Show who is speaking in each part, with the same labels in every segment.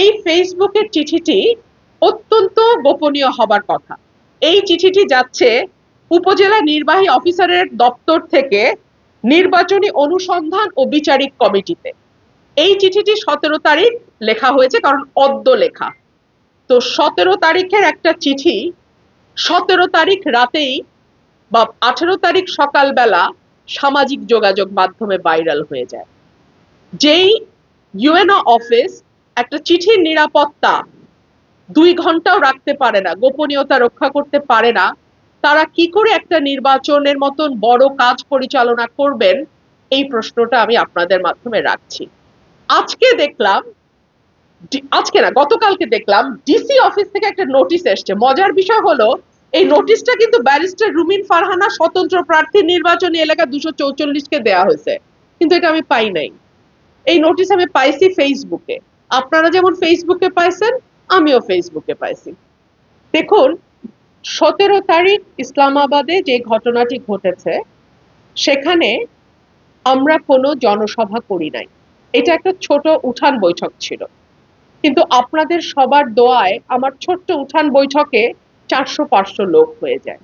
Speaker 1: এই ফেসবুকের চিঠিটি অত্যন্ত গোপনীয় হবার কথা। এই চিঠিটি যাচ্ছে উপজেলা নির্বাহী অফিসারের দপ্তর থেকে নির্বাচনী অনুসন্ধান ও বিচারিক কমিটিতে। এই চিঠিটি সতেরো তারিখ লেখা হয়েছে, কারণ অদ্য লেখা। তো সতেরো তারিখের একটা চিঠি সতেরো তারিখ রাতেই বা আঠেরো তারিখ সকালবেলা সামাজিক যোগাযোগ মাধ্যমে ভাইরাল হয়ে যায়। যেই ইউএনও অফিস একটা চিঠির নিরাপত্তা দুই ঘন্টাও রাখতে পারে না, গোপনীয়তা রক্ষা করতে পারে না, তারা কি করে একটা নির্বাচনের মতন বড় কাজ পরিচালনা করবেন? এই প্রশ্নটা আমি আপনাদের মাধ্যমে রাখছি। আজকে দেখলাম আজকে না, গতকালকে দেখলাম ডিসি অফিস থেকে একটা নোটিশ এসছে। মজার বিষয় হলো, এই নোটিশটা কিন্তু ব্যারিস্টার রুমিন ফারহানা স্বতন্ত্র প্রার্থী নির্বাচনী এলাকা দুশো চৌচল্লিশকে দেওয়া হয়েছে। কিন্তু এটা আমি পাই নাই। এই নোটিশ আমি পাইছি ফেসবুকে আপনারা যেমন ফেসবুকে পাইছেন, আমিও ফেসবুকে পাইছি। দেখুন, সতেরো তারিখ ইসলামাবাদে যে ঘটনাটি ঘটেছে, সেখানে আমরা কোনো জনসভা করি নাই। এটা একটা ছোট উঠান বৈঠক ছিল। কিন্তু আপনাদের সবার দোয়ায় আমার ছোট্ট উঠান বৈঠকে চারশো পাঁচশো লোক হয়ে যায়।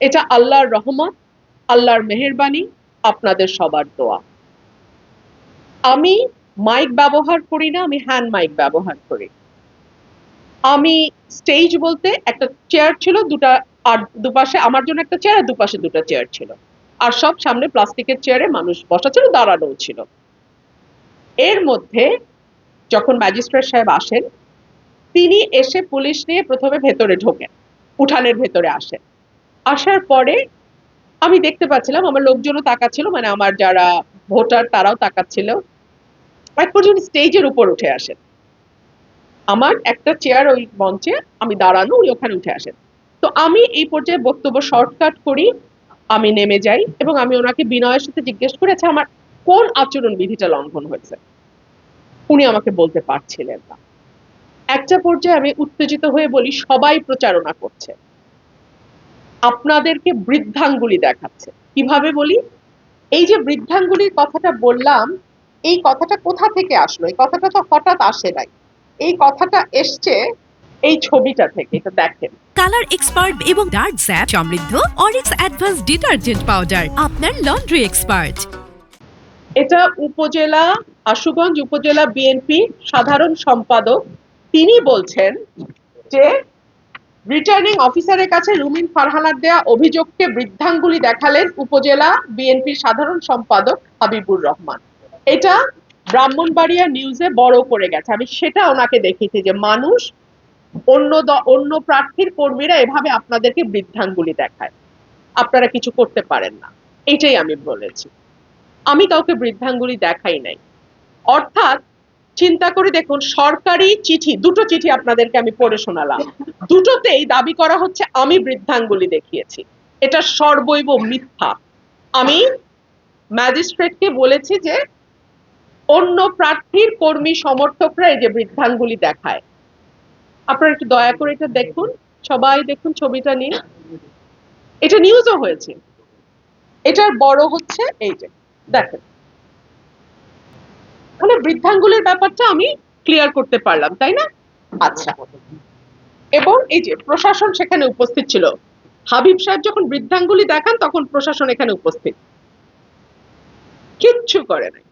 Speaker 1: এটা আল্লাহর রহমত, আল্লাহর মেহেরবানি, আপনাদের সবার দোয়া। আমি মাইক ব্যবহার করি না, আমি হ্যান্ড মাইক ব্যবহার করি। আমি স্টেজ বলতে একটা চেয়ার ছিল, দুটা আর দুপাশে, আমার জন্য একটা চেয়ার দুপাশে দুটো চেয়ার ছিল। আর সব সামনে প্লাস্টিকের চেয়ারে মানুষ বসা ছিল দাঁড়ানো ছিল। এর মধ্যে যখন ম্যাজিস্ট্রেট সাহেব আসেন, তিনি এসে পুলিশ নিয়ে প্রথমে ভেতরে ঢোকেন, উঠানের ভেতরে আসেন। আসার পরে আমি দেখতে পাচ্ছিলাম, আমার লোকজনও তাকাচ্ছিল মানে আমার যারা ভোটার, তারাও তাকাচ্ছিল। এক পর্যন্ত স্টেজের উপর উঠে আসেন। আমার একটা চেয়ার ওই মঞ্চে, আমি দাঁড়ানো, উনি ওখানে উঠে আসেন। তো আমি এই পর্যায়ে বক্তব্য শর্টকাট করি, আমি নেমে যাই এবং আমি ওনাকে বিনয়ের সাথে জিজ্ঞেস আচ্ছা আমার কোন আচরণ বিধিটা লঙ্ঘন হয়েছে? উনি আমাকে বলতে পারছিলেন না। একটা পর্যায়ে আমি উত্তেজিত হয়ে বলি, সবাই প্রচারণা করছে। আপনাদেরকে বৃদ্ধাঙ্গুলি দেখাচ্ছে। কীভাবে বলি? এই যে বৃদ্ধাঙ্গুলির কথাটা বললাম এই কথাটা কোথা থেকে আসলো? এই কথাটা তো হঠাৎ আসে নাই। এই কথাটা এসছে এই ছবিটা থেকে এটা দেখেন।
Speaker 2: কালার এক্সপার্ট এবং ডার্ক স্যাপ সমৃদ্ধ অরিক্স অ্যাডভান্স ডিটারজেন্ট পাউডার আপনার লন্ড্রি এক্সপার্ট
Speaker 1: এটা উপজেলা আশুগঞ্জ উপজেলা বিএনপি সাধারণ সম্পাদক। তিনি বলছেন যে রিটার্নিং অফিসারের কাছে রুমিন ফারহানার দেয়া অভিযোগকে বৃদ্ধাঙ্গুলি দেখালেন উপজেলা বিএনপির সাধারণ সম্পাদক হাবিবুর রহমান। এটা ব্রাহ্মণবাড়িয়া নিউজে বড় করে গেছে। আমি সেটা ওনাকে দেখিয়েছি যে মানুষ অন্য অন্য প্রার্থীর কর্মীরা এভাবে আপনাদেরকে বৃদ্ধাঙ্গুলি দেখায়। আপনারা কিছু করতে পারেন না। এটাই আমি বলেছি। আমি কাউকে বৃদ্ধাঙ্গুলি দেখাই নাই। অর্থাৎ চিন্তা করে দেখুন, সরকারি চিঠি, দুটো চিঠি আপনাদেরকে আমি পড়ে শোনালাম। দুটোতেই দাবি করা হচ্ছে, আমি বৃদ্ধাঙ্গুলি দেখিয়েছি। এটা সর্বৈব মিথ্যা। আমি ম্যাজিস্ট্রেটকে বলেছি যে অন্য প্রার্থীর কর্মী সমর্থকরা এই যে বৃদ্ধাঙ্গুলি দেখায়। আপনারা একটু দয়া করে এটা দেখুন। সবাই দেখুন ছবিটা নিয়ে এটা নিউজও হয়েছে। এটার বড় হচ্ছে এই যে, দেখেন। মানে বৃদ্ধাঙ্গুলের ব্যাপারটা আমি ক্লিয়ার করতে পারলাম, তাই না? আচ্ছা। এবং এই যে প্রশাসন সেখানে উপস্থিত ছিল। হাবিব সাহেব যখন বৃদ্ধাঙ্গুলি দেখান, তখন প্রশাসন এখানে উপস্থিত। কিচ্ছু করে নাই।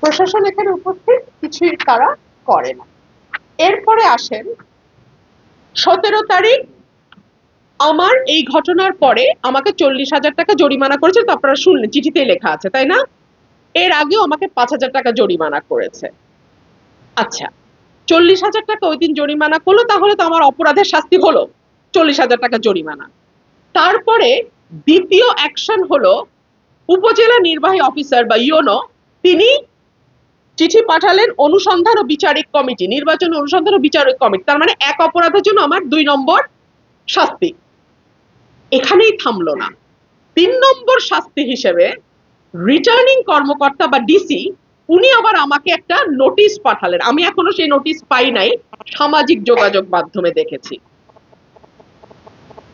Speaker 1: প্রশাসন এখানে উপস্থিত, কিছুই তারা করে না। এরপরে আসেন, সতেরো তারিখ, আমার এই ঘটনার পরে আমাকে চল্লিশ হাজার টাকা জরিমানা করেছে, তো আপনারা শুনলেন, চিঠিতেই লেখা আছে, তাই না? এর আগেও আমাকে পাঁচ হাজার টাকা জরিমানা করেছে। আচ্ছা চল্লিশ হাজার টাকা ওই দিন জরিমানা করল, তাহলে তো আমার অপরাধের শাস্তি হলো, চল্লিশ হাজার টাকা জরিমানা। তারপরে দ্বিতীয় অ্যাকশন হলো, উপজেলা নির্বাহী অফিসার বা ইওনো তিনি চিঠি পাঠালেন অনুসন্ধান ও বিচারিক কমিটি, নির্বাচন অনুসন্ধান ও বিচারিক কমিটি। তার মানে এক অপরাধের জন্য আমার দুই নম্বর শাস্তি। এখানেই থামলো না। তিন নম্বর শাস্তি হিসেবে রিটার্নিং কর্মকর্তা বা ডিসি উনি আবার আমাকে একটা নোটিশ পাঠালেন। আমি এখনও সেই নোটিশ পাই নাই, সামাজিক যোগাযোগ মাধ্যমে দেখেছি।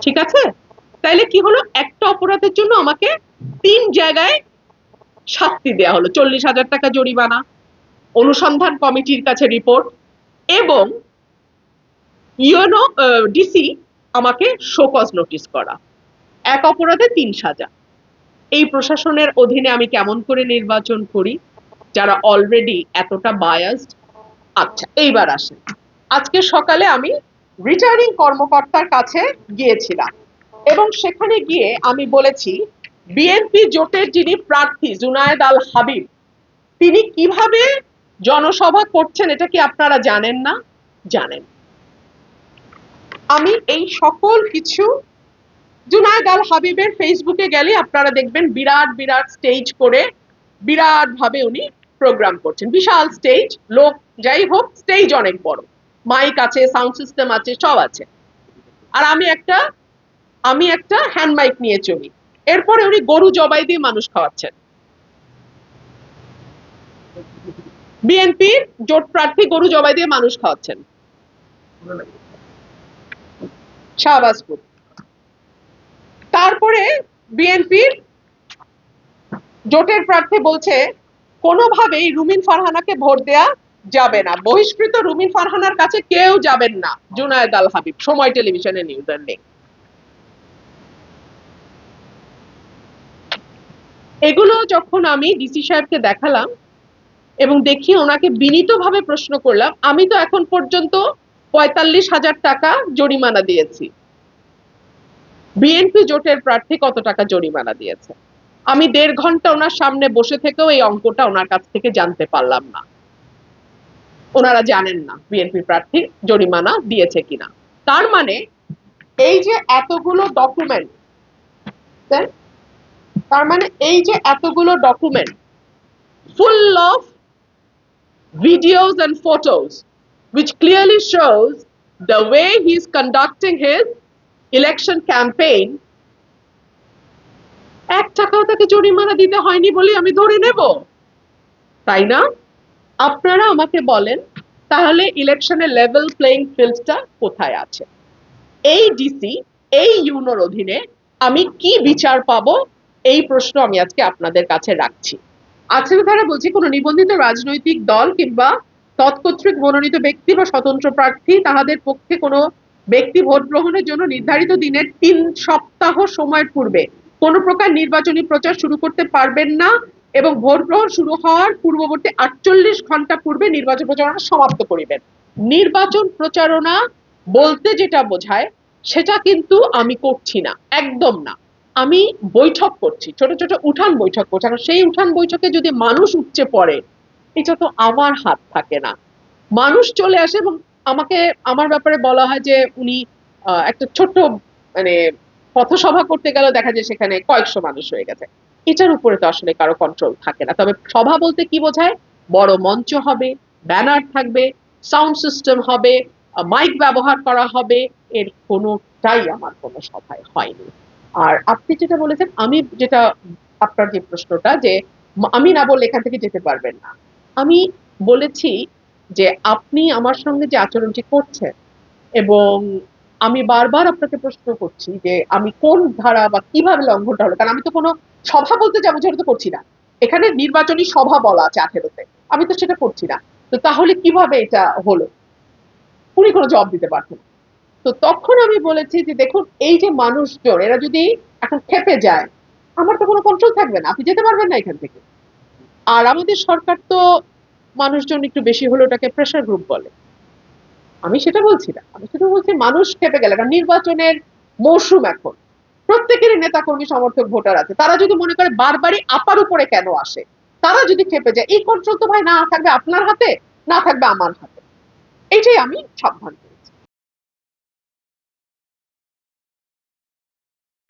Speaker 1: ঠিক আছে? তাইলে কি হলো? একটা অপরাধের জন্য আমাকে তিন জায়গায় শাস্তি দেওয়া হলো। চল্লিশ হাজার টাকা জরিমানা অনুসন্ধান কমিটির কাছে রিপোর্ট এবং ইউনো ডিসি আমাকে শোকজ নোটিশ করা। এক অপরাধে তিন সাজা। এই প্রশাসনের অধীনে আমি কেমন করে নির্বাচন করি? যারা অলরেডি এতটা বায়াসড আচ্ছা এইবার আসেন। আজকে সকালে আমি রিটার্নিং কর্মকর্তার কাছে গিয়েছিলাম এবং সেখানে গিয়ে আমি বলেছি, বিএনপি জোটের যিনি প্রার্থী জুনায়েদ আল হাবিব, তিনি কীভাবে জনসভা করছেন, এটা কি আপনারা জানেন না? জানেন। আমি এই সকল কিছু জুনায়দ আল হাবিবের ফেসবুকে গেলে আপনারা দেখবেন বিরাট বিরাট স্টেজ করে বিরাট ভাবে উনি প্রোগ্রাম করছেন। বিশাল স্টেজ লোক যাই হোক স্টেজ অনেক বড়। মাইক আছে সাউন্ড সিস্টেম আছে, সব আছে। আর আমি একটা আমি একটা হ্যান্ড মাইক নিয়ে চলি। এরপরে উনি গরু জবাই দিয়ে মানুষ খাওয়াচ্ছেন। বিএনপির জোট প্রার্থী গরু জবাই দিয়ে মানুষ খাওয়াচ্ছেন। শাহবাজপুর। তারপরে বিএনপির জোটের প্রার্থী বলছে, কোনোভাবেই রুমিন ফারহানাকে ভোট দেয়া যাবে না। বহিষ্কৃত রুমিন ফারহানার কাছে কেউ যাবেন না। জুনায়েদ আল হাবিব, সময় টেলিভিশনে নিউজের নেই এগুলো যখন আমি ডিসি সাহেবকে দেখালাম এবং দেখি ওনাকে বিনীতভাবে প্রশ্ন করলাম, আমি তো এখন পর্যন্ত পঁয়তাল্লিশ হাজার টাকা জরিমানা দিয়েছি। বিএনপি জোটের প্রার্থী কত টাকা জরিমানা দিয়েছে? আমি দেড় ঘণ্টা ওনার সামনে বসে থেকেও এই অঙ্কটা ওনার কাছ থেকে জানতে পারলাম না। ওনারা জানেন না বিএনপি প্রার্থী জরিমানা দিয়েছে কিনা। তার মানে এই যে এতগুলো ডকুমেন্ট তার মানে এই যে এতগুলো document full of videos and photos, which clearly shows the way he's conducting his election campaign. এক টাকাও তাকে জরিমানা দিতে হয়নি বলে আমি ধরে নেব। তাই না? আপনারা আমাকে বলেন, তাহলে ইলেকশনের লেভেল প্লেইং ফিল্ডটা কোথায় আছে? এই ডিসি এই ইউনোর অধীনে আমি কি বিচার পাবো? এই প্রশ্ন আমি আজকে আপনাদের কাছে রাখছি। আজকের ধারা বলছি, কোনো নিবন্ধিত রাজনৈতিক দল কিংবা তৎকর্তৃক মনোনীত ব্যক্তি বা স্বতন্ত্র প্রার্থী তাহাদের পক্ষে কোনো ব্যক্তি ভোট গ্রহণের জন্য নির্ধারিত দিনের তিন সপ্তাহ সময়ের পূর্বে কোনো প্রকার নির্বাচনী প্রচার শুরু করতে পারবেন না এবং ভোট গ্রহণ শুরু হওয়ার পূর্ববর্তী আটচল্লিশ ঘণ্টা পূর্বে নির্বাচন প্রচারণা সমাপ্ত করিবেন। নির্বাচন প্রচারণা বলতে যেটা বোঝায়, সেটা কিন্তু আমি করছি না, একদম না। আমি বৈঠক করছি, ছোট ছোট উঠান বৈঠক করছি। এখন সেই উঠান বৈঠকে যদি মানুষ উপচে পড়ে, এটা তো আমার হাত থাকে না। মানুষ চলে আসে এবং আমাকে, আমার ব্যাপারে বলা হয় যে উনি একটা ছোট্ট মানে পথসভা করতে গেল দেখা যায় সেখানে কয়েকশো মানুষ হয়ে গেছে। এটার উপরে তো আসলে কারও কন্ট্রোল থাকে না। তবে সভা বলতে কি বোঝায়? বড় মঞ্চ হবে ব্যানার থাকবে সাউন্ড সিস্টেম হবে মাইক ব্যবহার করা হবে, এর কোনোটাই আমার কোনো সভায় হয়নি। আর আপনি যেটা বলেছেন, আমি যেটা আপনার যে প্রশ্নটা যে আমি না বললে এখান থেকে যেতে পারবেন না। আমি বলেছি যে আপনি আমার সঙ্গে যে আচরণটি করছেন এবং আমি বারবার আপনাকে প্রশ্ন করছি যে আমি কোন ধারা বা কীভাবে লঙ্ঘনটা হলো? কারণ আমি তো কোনো সভা বলতে যাব যেটা তো করছি না। এখানে নির্বাচনী সভা বলা আছে আঠেরোতে। আমি তো সেটা করছি না। তো তাহলে কীভাবে এটা হলো? উনি কোনো জবাব দিতে পারছেন না। তো তখন আমি বলেছি যে, দেখুন, এই যে মানুষজন, এরা যদি এখন খেপে যায়, আমার তো কোনো কন্ট্রোল থাকবে না, আপনি যেতে পারবেন না এখান থেকে। আর আমাদের সরকার তো মানুষজন একটু বেশি হলে ওটাকে প্রেশার গ্রুপ বলে। আমি সেটা বলছি না। আমি শুধু বলছি মানুষ খেপে গেলে কারণ নির্বাচনের মৌসুম এখন। প্রত্যেকেরই নেতা কর্মী সমর্থক, ভোটার আছে। তারা যদি মনে করে বারবারই আপার উপরে কেন আসে, তারা যদি খেপে যায়, এই কন্ট্রোল তো ভাই না থাকবে আপনার হাতে, না থাকবে আমার হাতে। এইটাই আমি সাবধান করেছি